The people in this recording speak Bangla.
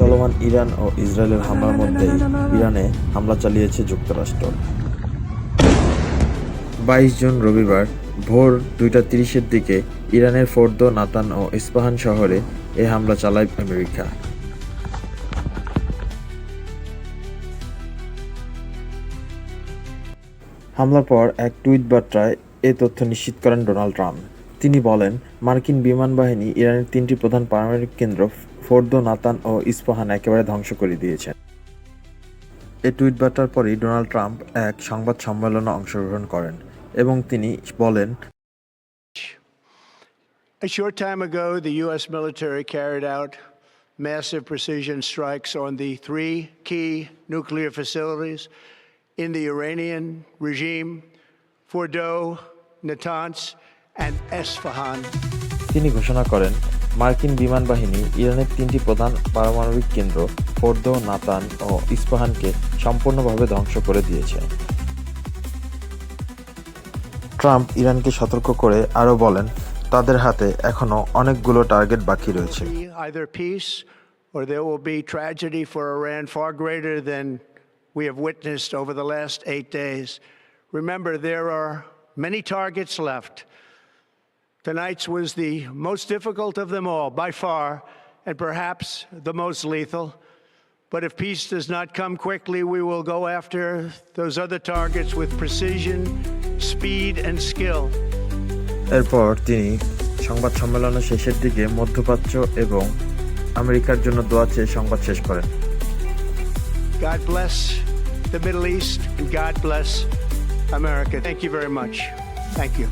চলমান ইরান ও ইসরায়েলের হামলার মধ্যেই ইরানে হামলা চালিয়েছে যুক্তরাষ্ট্র। বাইশ জুন রবিবার ভোর দুইটা তিরিশের দিকে ইরানের ফোর্দো নাতান ও ইস্পাহান শহরে এ হামলা চালায় আমেরিকা। হামলার পর এক টুইট বার্তায় এ তথ্য নিশ্চিত করেন ডোনাল্ড ট্রাম্প। তিনি বলেন মার্কিন বিমান বাহিনী ইরানের তিনটি প্রধান পারমাণবিক কেন্দ্র ফোর্দো নাতান ও ইস্পাহান একেবারে ধ্বংস করে দিয়েছেন এ টুইট বার্তার পরই ডোনাল্ড ট্রাম্প এক সংবাদ সম্মেলনে অংশগ্রহণ করেন এবং তিনি বলেন A short time ago, the U.S. military carried out massive precision strikes on the three key nuclear facilities in the Iranian regime Fordo, Natanz, and Esfahan. তিনি ঘোষণা করেন মার্কিন বিমান বাহিনী ইরানের তিনটি প্রধান পারমাণবিক কেন্দ্র ফোর্দ নাতান ও ইস্পাহানকে সম্পূর্ণভাবে ধ্বংস করে দিয়েছে ট্রাম্প ইরানকে সতর্ক করে আরও বলেন তাদের হাতে এখনও অনেকগুলো টার্গেট বাকি রয়েছে Or there will be tragedy for Iran far greater than we have witnessed over the last eight days. Remember, there are many. Tonight's was the most difficult of them all, by far, and perhaps the most lethal. But if peace does not come quickly, we will go after those other targets with precision, speed, and skill. এরপর তিনি সংবাদ সম্মেলনের শেষের দিকে মধ্যপ্রাচ্য এবং আমেরিকার জন্য দোয়া চেয়ে সংবাদ শেষ করেন God bless the Middle East and God bless America. Thank you very much. Thank you.